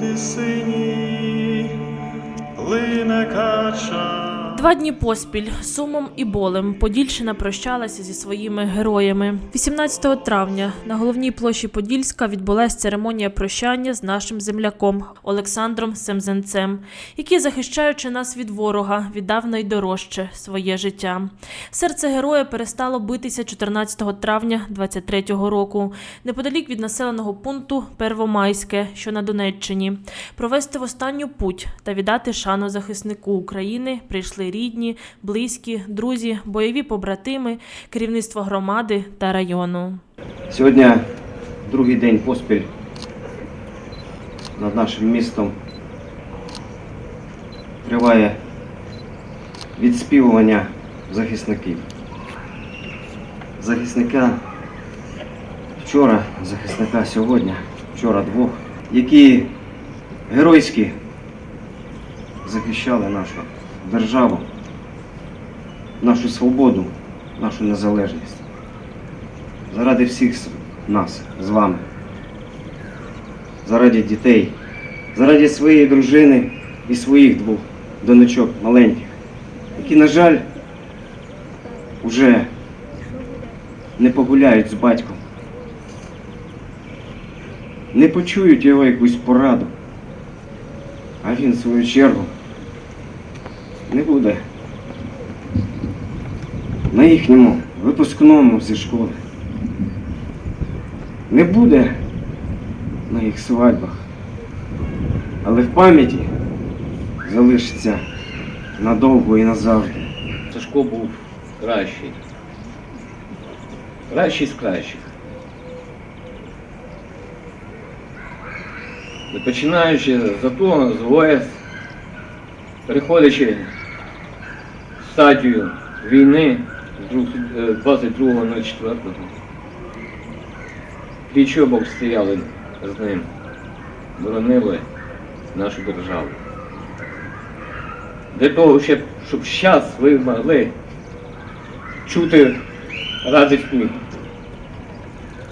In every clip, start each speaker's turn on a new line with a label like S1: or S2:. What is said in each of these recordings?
S1: ти синій, плине кача.
S2: Два дні поспіль сумом і болем Подільщина прощалася зі своїми героями. 18 травня на головній площі Подільська відбулася церемонія прощання з нашим земляком Олександром Семзенцем, який, захищаючи нас від ворога, віддав найдорожче своє життя. Серце героя перестало битися 14 травня 23-го року, неподалік від населеного пункту Первомайське, що на Донеччині. Провести в останню путь та віддати шану захиснику України прийшли рідні, близькі, друзі, бойові побратими, керівництво громади та району.
S3: Сьогодні другий день поспіль над нашим містом триває відспівування захисників. Захисника вчора, захисника сьогодні, вчора двох, які геройськи захищали нашу державу, нашу свободу, нашу незалежність. Заради всіх нас з вами, заради дітей, заради своєї дружини і своїх двох донечок маленьких, які, на жаль, уже не погуляють з батьком, не почують його якусь пораду, а він, в свою чергу, не буде на їхньому випускному зі школи не буде на їх свадьбах, але в пам'яті залишиться надовго і назавжди.
S4: Сашко був кращий. Кращий з кращих. Починаючи з АТО, з ОС, переходячи стадію війни з друг- е, 22.04. Пліч обок стояли з ним, боронили нашу державу. Для того, щоб, зараз ви могли чути радісний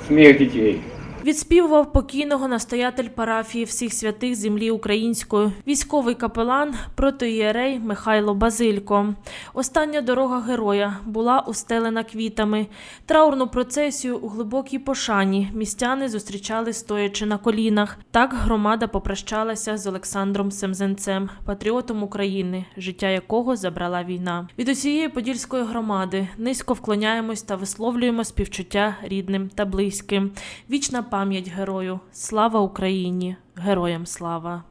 S4: сміх дітей.
S2: Відспівував покійного настоятель парафії всіх святих землі української, військовий капелан протоієрей Михайло Базилько. Остання дорога героя була устелена квітами. Траурну процесію у глибокій пошані містяни зустрічали стоячи на колінах. Так громада попрощалася з Олександром Семзенцем, патріотом України, життя якого забрала війна. Від усієї подільської громади низько вклоняємось та висловлюємо співчуття рідним та близьким. Вічна пам'ять герою. Слава Україні! Героям слава!